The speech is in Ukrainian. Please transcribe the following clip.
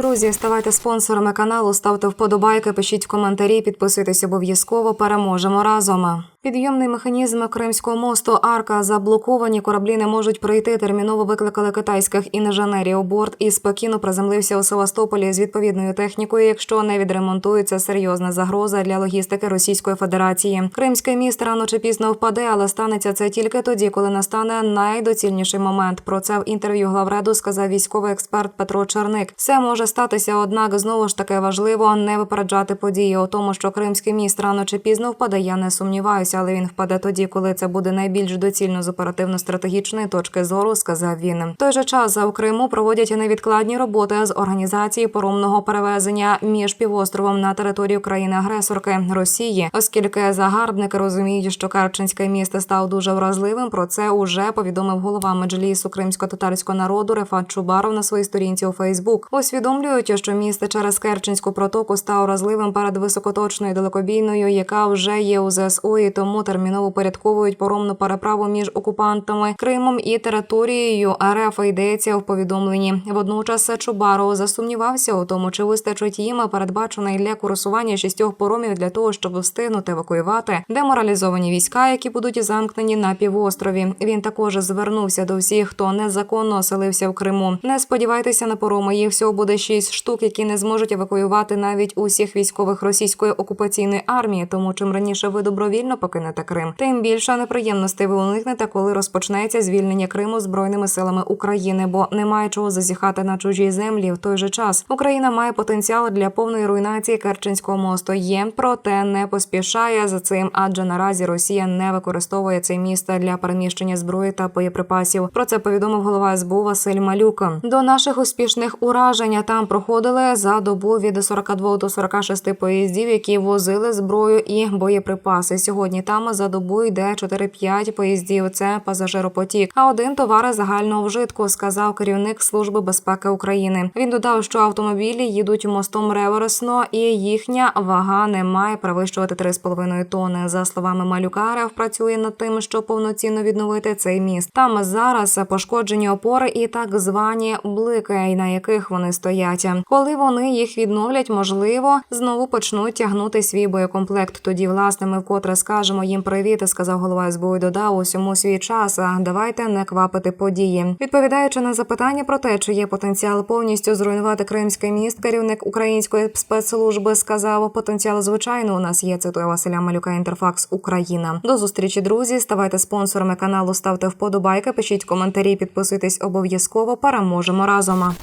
Друзі, ставайте спонсорами каналу, ставте вподобайки, пишіть коментарі, підписуйтесь обов'язково. Переможемо разом. Підйомний механізм Кримського мосту Арка заблоковані. Кораблі не можуть прийти. Терміново викликали китайських інженерів. Борт із Пекіну приземлився у Севастополі з відповідною технікою. Якщо не відремонтується, серйозна загроза для логістики Російської Федерації. Кримське місто рано чи пізно впаде, але станеться це тільки тоді, коли настане найдоцільніший момент. Про це в інтерв'ю главреду сказав військовий експерт Петро Черник. Все може статися, однак знову ж таки важливо не випереджати події. У тому, що Кримський міст рано чи пізно впаде, я не сумніваюся, але він впаде тоді, коли це буде найбільш доцільно з оперативно-стратегічної точки зору, сказав він. В той же час у Криму проводять невідкладні роботи з організації поромного перевезення між півостровом на територію країни-агресорки Росії, оскільки загарбники розуміють, що Керченське місто став дуже вразливим. Про це уже повідомив голова меджлісу кримсько-татарського народу Рефат Чубаров на своїй сторінці у Фейсбук. Усвідомлюють, що місто через Керченську протоку став вразливим перед високоточною далекобійною, яка вже є у ЗСУ, і тому терміново порядковують поромну переправу між окупантами Кримом і територією РФ. Йдеться в повідомленні. Водночас Чубаров засумнівався у тому, чи вистачить їм передбачений для курсування шістьох поромів для того, щоб встигнути евакуювати деморалізовані війська, які будуть замкнені на півострові. Він також звернувся до всіх, хто незаконно оселився в Криму. Не сподівайтеся на пороми. Їх всього буде шість штук, які не зможуть евакуювати навіть усіх військових російської окупаційної армії. Тому чим раніше ви добровільно покинете Крим, тим більше неприємностей ви уникнете, коли розпочнеться звільнення Криму збройними силами України, бо немає чого зазіхати на чужій землі. В той же час Україна має потенціал для повної руйнації Керченського мосту. Є проте не поспішає за цим, адже наразі Росія не використовує це місто для переміщення зброї та боєприпасів. Про це повідомив голова СБУ Василь Малюк. До наших успішних уражень там проходили за добу від 42 до 46 поїздів, які возили зброю і боєприпаси. Сьогодні там за добу йде 4-5 поїздів. Це пасажиропотік, а один товар загального вжитку, сказав керівник служби безпеки України. Він додав, що автомобілі їдуть мостом реверсно, і їхня вага не має перевищувати 3,5 тонни. За словами Малюка, РФ працює над тим, щоб повноцінно відновити цей міст. Там зараз пошкоджені опори і так звані блики, на яких вони стоять. Коли вони їх відновлять, можливо, знову почнуть тягнути свій боєкомплект. Тоді, власне, ми вкотре скажемо їм привіт, сказав голова СБУ і додав усьому свій час. А давайте не квапити події. Відповідаючи на запитання про те, чи є потенціал повністю зруйнувати кримський міст, керівник української спецслужби сказав: потенціал звичайно у нас є. Цитує Василя Малюка Інтерфакс Україна. До зустрічі, друзі. Ставайте спонсорами каналу, ставте вподобайки, пишіть коментарі, підписуйтесь обов'язково. Переможемо разом.